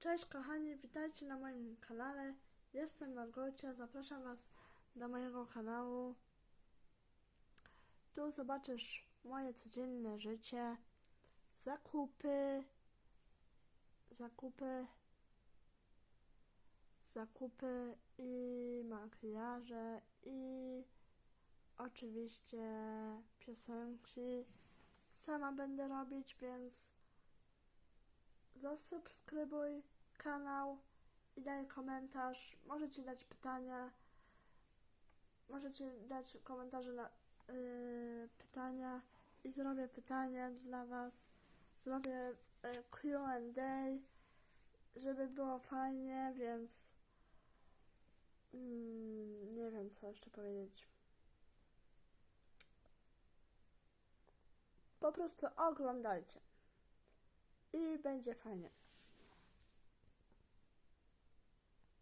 Cześć kochani, witajcie na moim kanale. Jestem Margocia, zapraszam Was do mojego kanału. Tu zobaczysz moje codzienne życie, zakupy, zakupy, zakupy i makijaże i oczywiście piosenki. Sama będę robić, więc zasubskrybuj kanał i daj komentarz. Możecie dać pytania. Możecie dać komentarze na yy, pytania i zrobię pytania dla Was. Zrobię yy, Q&A, żeby było fajnie, więc mm, nie wiem co jeszcze powiedzieć. Po prostu oglądajcie i będzie fajnie.